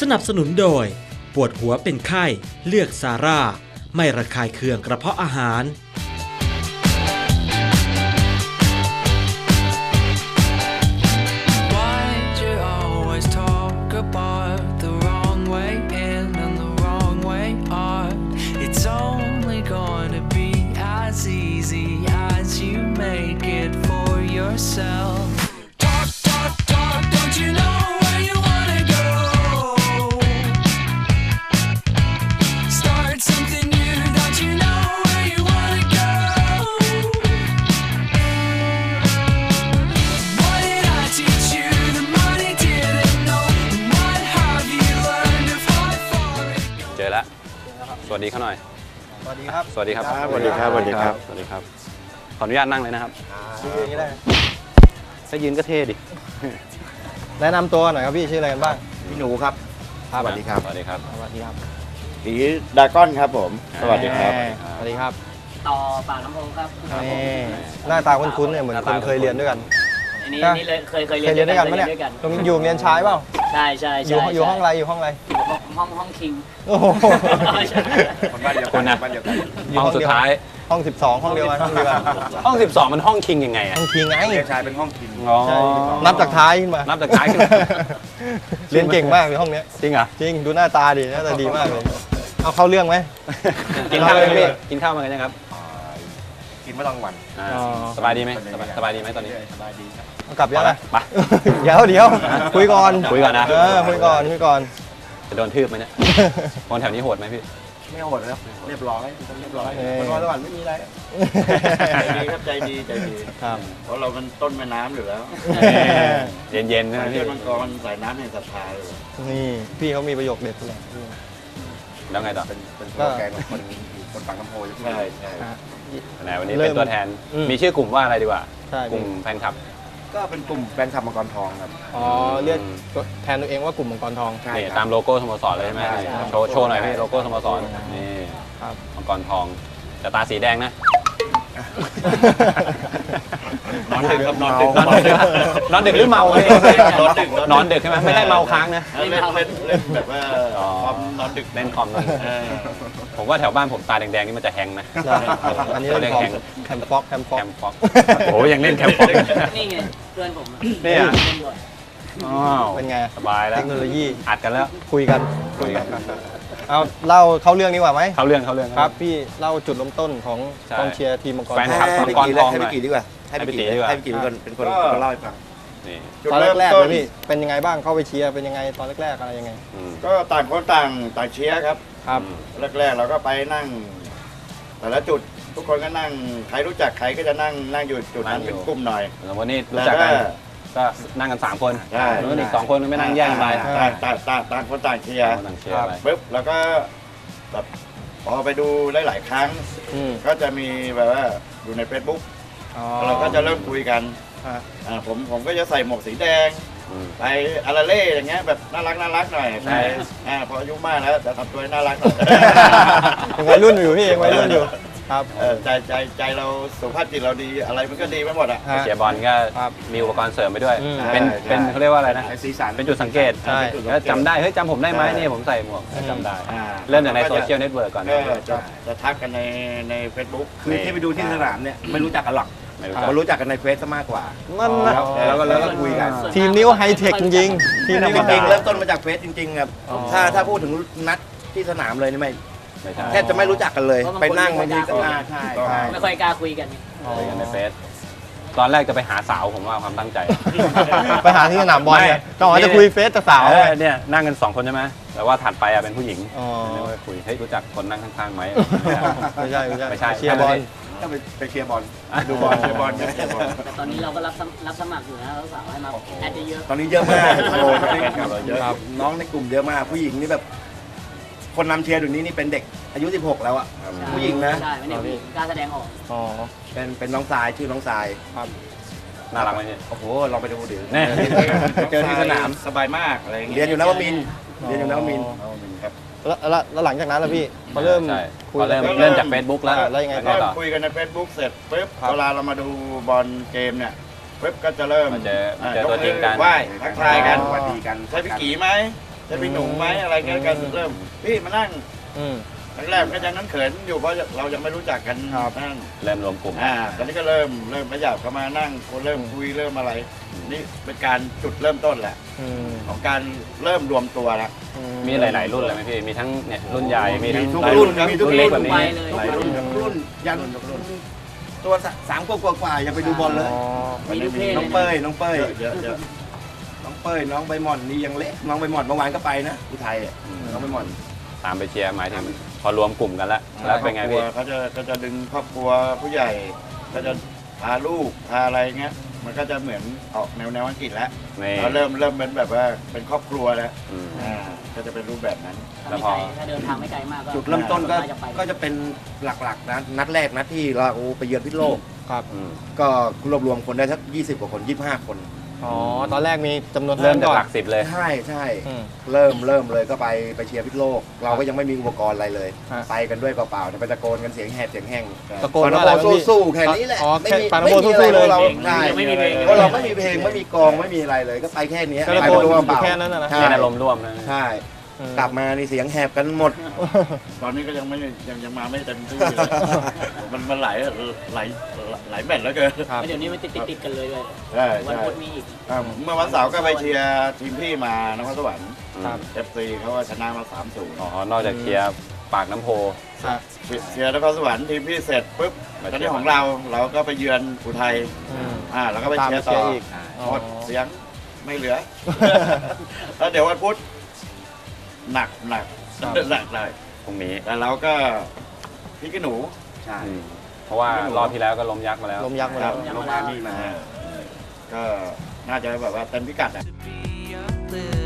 สนับสนุนโดย ปวดหัวเป็นไข้ เลือกซาร่า ไม่ระคายเคืองกระเพาะอาหาร Why'd วัสดีเขาหน่อย สวัสดีครับ สวัสดีครับ สวัสดีครับ สวัสดีครับ สวัสดีครับ ขออนุญาตนั่งเลยนะครับชื่ออย่างนี้ได้ถ้ายืนก็เท่ดิ แนะนำตัวหน่อยครับพี่ชื่ออะไรกันบ้าง พี่หนูครับ สวัสดีครับ สวัสดีครับ สวัสดีครับสีดากอนครับผม สวัสดีครับแหมสวัสดีครับ ต่อปากน้ำโพครับนี่หน้าตาคุ้นๆเนี่ยเหมือนหน้าคตานเคยเรียนด้วยกันอันนี้ครับอันนี้เลยเคยเคยเคยเรียนด้วยกันไหมเนี่ยคด้วยกันตรงนี้อยู่โรงเรียนชายเปล่า ใช่ใช่อใช่ยู่ใช่อยู่ห้องอะไรอยู่ห้องอะไรห้องห้องคิง โอ้โหคนบ้านเดียวคุกัณนนะ บ้านเดียวกันอยู่ห้องสุดท้าย ห้อง 12 ห้องเดียวกันห้องเดียวกันห้อง 12 มันห้องคิงยังไงอะห้องคิงไง เรียนชายเป็นห้องคิงอ๋อใช่นับจากท้ายขึ้นมานับจากท้ายขึ้นมาเรียนเก่งมากเลยห้องเนี้ยจริงเหรอจริงดูหน้าตาดิหน้าตาดีมากเลย เอาเข้าเรื่องไหมกินข้าวยังเราเลยพี่กินข้าวมากันยังครับ กินเมื่อกลางวันอ่าอ๋อสบายดีไหมสบายสบายดีไหมตอนนี้ สบายดีครับ เอากลับยังไงไป เดี๋ยวเดี๋ยวคุยก่อนคุยก่อนนะ เออคุยก่อนคุยก่อน จะโดนทืบไหมเนี่ย คนแถวนี้โหดไหมพี่ ไม่โหดแล้วเรียบร้อยเรียบร้อยเออ วันวันวันไม่มีอะไรใจดีครับใจดีใจดี ครับ เพราะเราเป็นต้นแม่น้ำอยู่แล้วเย็นเย็นๆใช่ไหมเรีพี่ยกมังกรสายน้ำแห่งศรัทธาเลยนี่พี่เขามีประโยคเด็ดเลย แล้วไงต่อ เป็นเป็นโปรแกรมของคนคนฝั่งลำโพงใช่ใช่ อะ ไหนวันนี้เริ่เป็มนตัวแทนอืมมีชื่อกลุ่มว่าอะไรดีกว่า ใช่ กลุ่มแฟนคลับ ก็เป็นกลุ่มแฟนคลับมังกรทองครับ อ๋อเรียกตัวแทนตัวเองว่ากลุ่มมังกรทอง ใช่นี่ครับตามโลโก้สโมสรเลยใช่ไหมใช่โชว์โชว์หน่อยพี่โลโก้สโมสรนี่ครับ มังกรทองแต่ตาสีแดงนะ นอนดึกครับนอนดึกนอนดึกนอนดึกหรือเมาพี่นอนดึกนอนดึกใช่ไหมไม่ได้เมาค้างนะเล่นเล่นเล่นแบบว่าอ๋อความนอนดึกเล่นคอมนอนดึกเออผมว่าแถวบ้านผมตาแดงๆนี่มันจะแฮงนะใช่อันนี้เขาเรีเรียยกกแคแฮงมแคมฟ็อกแคมฟ็อกแคมฟ็อกโอ้โหยังเล่นแคมฟ็อกนี่ไงเพื่อนผมเนี่ยเล่นด้วยอ้าวเป็นไงสบายแล้เทวคโนโลยีอัดกันแล้วคุยกันคุยกัน เอาเล่าเข้าเรื่องดีกว่าไหมเข้าเรื่องเข้าเรื่องครับพี่เล่าจุดเริ่มต้นของใช่กองเชียร์ทีมมังกรแฟนทคลัอบงมังกรทองหน่อยให้พี่กีดีกว่าให้พี่กีดีกว่าให้พี่กีเป็นคนเป็นคนเป็นคนเล่าให้ฟังนี่จุดตอนเริ่มแรกๆต้เลนยพี่เป็นยังไงบ้างเข้าไปเชียร์เป็นยังไงตอนแรกๆอะไรยังไงอืมก็ต่างคนต่างต่างเชียร์ครับครับแรกๆเราก็ไปนั่ง แต่ละจุดทุกคนก็นั่งใครรู้จักใครก็จะนั่งนั่งอยู่จุดนั้นเป็นกลุ่มหน่อยสมมตินี่รู้จักกัน ก็นั่งกันสามคนใช่แล้วอีกสองคนไม่นั่งแยกกันไปใช่ ต่างต่างต่างต่างคนต่างเชียร์นั่งเชียร์ไป ปุ๊บแล้วก็แบบพอไปดูหลาย ๆ ครั้ง อืมก็จะมีแบบว่าอยู่ใน Facebook อ๋อ เราก็จะเริ่มคุยกันฮะ อ่าผมผมก็จะใส่หมวกสีแดง อืม ไปอาราเล่อย่างเงี้ยแบบน่ารักน่ารักหน่อยใช่อ่าพออายุมากแล้วแต่ทำตัวให้น่ารักหน่อย ยังวัยรุ่นอยู่พี่ยังวัยรุ่นอยู่ ครับ เออใจใจใจเราสุขภาพจิตเราดีอะไรมันก็ดีไปหมดอะ ฮะ เชียร์บอลก็ครับมีอุปกรณ์เสริมไปด้วย อืมเป็นใช่ เป็นใช่เขาเรียกว่าอะไรนะไอ้สีสัน เป็นจุดสังเกตใช่ เป็นจุดสังแล้วเกตจำได้ เฮ้ยจำผมได้ไหมใช่ นี่ผมใส่หมวกอืมจำได้ อ่า เริ่มจากในโซเชียลเน็ตเวิร์กก่อน เออจะจะทักกันในในเฟซบุ๊ก คือที่ไปดูที่สนามเนี่ยไม่รู้จักกันหรอกไม่รู้จัก มารู้จักกันในเฟซซะมากกว่านั่นนะแล้วก็แล้วก็คุยกัน ทีมนี้ว่าไฮเทคจริงๆทีมจนี้ริก็งจริงๆเริ่มต้นมาจากเฟซจริงๆครับอ๋อถ้าถ้าพูดถึงนัดที่สนามเลยนี่ไม่ ไม่ใช่แทบจะไม่รู้จักกันเลย ไปนั่งบางทีก็อ่าใช่ใช่ไม่ค่อยกล้าคุยกัน คุยกันในเฟซตอนแรกจะไปหาสาวผมว่าความตั้งใจ ไปหาที่สนามบอลเนี่ยไม่ก็อ๋อจะคุยเฟซกับสาวเอไงอเนี่ยนั่งกันสองคนใช่ไหมแต่ว่าถัดไปอะเป็นผู้หญิงอ๋อไม่ได้คุยเฮ้ยรู้จักคนนั่งข้างๆไหมไม่ใช่ไม่ใช่ไม่ใช่เชียร์บอลก็ไปไปเชียร์บอลดูบอลเชียร์บอลกันเชียร์บอลแต่ตอนนี้เราก็รับสมรับสมัครอยู่นะเราสาวให้มาแอดเยอะตอนนี้เยอะมากโอ้ตอนนี้เยอะน้องในกลุ่มเยอะมากผู้หญิงนี่แบบ คนนำเชียร์เดี๋ยวนี้นี่เป็นเด็กอายุ 16 แล้วอะๆผู้หญิงนะ ใช่ไม่ได้ผู้หญิงกล้าแสดงออกอ๋อ เป็นเป็นน้องทรายชื่อน้องทรายน่ารักไหมเนี่ย โอ้โหลองไปดูดิแน่เจอที่สนาม สบายมากอะไรอย่างเงี้ยเรียนอยู่นวมินทร์เรียนอยู่นวมินทร์ครับ แล้วแล้วแล้วหลังจากนั้นล่ะพี่พอเริ่มใช่คุยพอเริ่มแล้วเริ่มจาก Facebook แล้วอ่าแล้วยังไงก็ต่อคุยกันใน Facebook เสร็จปุ๊บครับเวลาเรามาดูบอลเกมเนี่ยปุ๊บก็จะเริ่มมาเจอมาเจออะตัวจริงกันยไหว้ทักทายกันสวัสดีกัน ใช่พี่กีไหม จะพี่หนูไหมอะไรเงี้ยกันเริ่มพี่มานั่งอืม แรกๆก็ยังนั้นเขินอยู่เพราะเรายังไม่รู้จักกันครับ นั่งเริ่มรวมกลุ่มอ่าตอนนี้ก็เริ่มเริ่มขยับเข้ามานั่งคนเริ่มคุยเริ่มอะไร นี่เป็นการจุดเริ่มต้นแหละ อืมของการเริ่มรวมตัวแล้วอืมีหลาย ๆ รุ่นเลยไหมพี่มีทั้งเนี่ยรุ่นใหญ่มีทั้งมีทุกหลายรุ่นครับมีทุกเล็กรุ่นแบบนี้ไปเลย หลายรุ่นรุ่นยันตัวสสามกว่ากว่าๆยังไปดูบอลเลย อ๋อ มีทุกเพศน้องเป้ยน้องเป้ยเยอะเยอะ น้องเป้ยน้องใบหม่อนนี่ยังเล็กน้องใบหม่อนเมื่อวานก็ไปนะอุทัยอะน้องใบหม่อน ตามไปเชียร์หมายถึงพอรวมกลุ่มกันแล้วแล้วเป็นไงครอบครัพี่วเขาจะก็จะดึงครอบครัวผู้ใหญ่ก็จะพาลูกพาอะไรเงี้ย มันก็จะเหมือนออกแนวแนวอังกฤษแล้วนี่ เราเริ่มเริ่มเป็นแบบว่าเป็นครอบครัวแล้วอืม อ่าก็จะเป็นรูปแบบนั้นถ้าแล้วไม่พอไกลถ้าเดินทางไม่ไกลมากก็จุดเริ่มต้นก็าจะไปก็จะเป็นหลักๆนะนัดแรกนัดที่เราไปเยือนพิษณุโลกครับ อืมก็รวบรวมคนได้สัก 20 กว่าคน 25 คน อ๋อ ตอนแรกมีจำนวนเริ่มจากก่อนหลักสิบเลย ใช่ใช่อืม เริ่มเริ่มเลยก็ไปไปเชียร์พิษณุโลก เราก็ยังไม่มีอุปกรณ์อะไรเลย ฮะไปกันด้วยเปล่าๆแต่ไปตะโกนกันเสียงแหบเสียงแห้งตะโกนปาว่านาอะไรโบวะพี่สู้ๆแค่นี้แหละอ๋อไม่มีแค่ปานาโบไม่มีอะไรสู้ๆเลยเราเพลงใช่ยังไม่มีเพลง เพราะเราไม่มีเพลงไม่มีกลองไม่มีอะไรเลย ก็ไปแค่นี้ก็ตะไปโกนตัวเปล่าแค่นั้นน่ะนะ ใช่ เป็นอารมณ์ร่วมนะ ใช่ อืมกลับมานี่เสียงแหบกันหมด ตอนนี้ก็ยังไม่ยังยังมาไม่เต็มที่เลย มันมันหลายหลายหลายแมตช์แล้วเกินครับ เดี๋ยวนี้มันติดติดๆกันเลยเลยใช่วันใช่พุธมีอีก อ่าเมื่อวันเสาร์ก็ไปเชียร์ทีมพี่มานครสวรรค์ครับ เอฟซีเขาก็ชนะมา3ามศูนย์อ๋อนอกจากเชียร์ปากน้ำโพอะเชียร์นครสวรรค์ทีมพี่เสร็จปุ๊บมาตอนเชียร์นี้ของเราเราก็ไปเยือนอุทัยอืม อ่าเราก็ไปตามเชีไปยร์เชีต่ยอร์อีกอ๋อหมดเสียงไม่เหลือ แล้วเดี๋ยววันพุธ หนักหนักครับ หนักเลยพรุ่งนี้แต่เราก็พี่กหนู ใช่ อืมเพราะว่ารอบที่แล้วก็ล้มยักษ์มาแล้ว ลมยักษ์มาครัแล้บวลงมานี่มาก็น่าจะแบบว่าเต็มพิกัดอะ be a little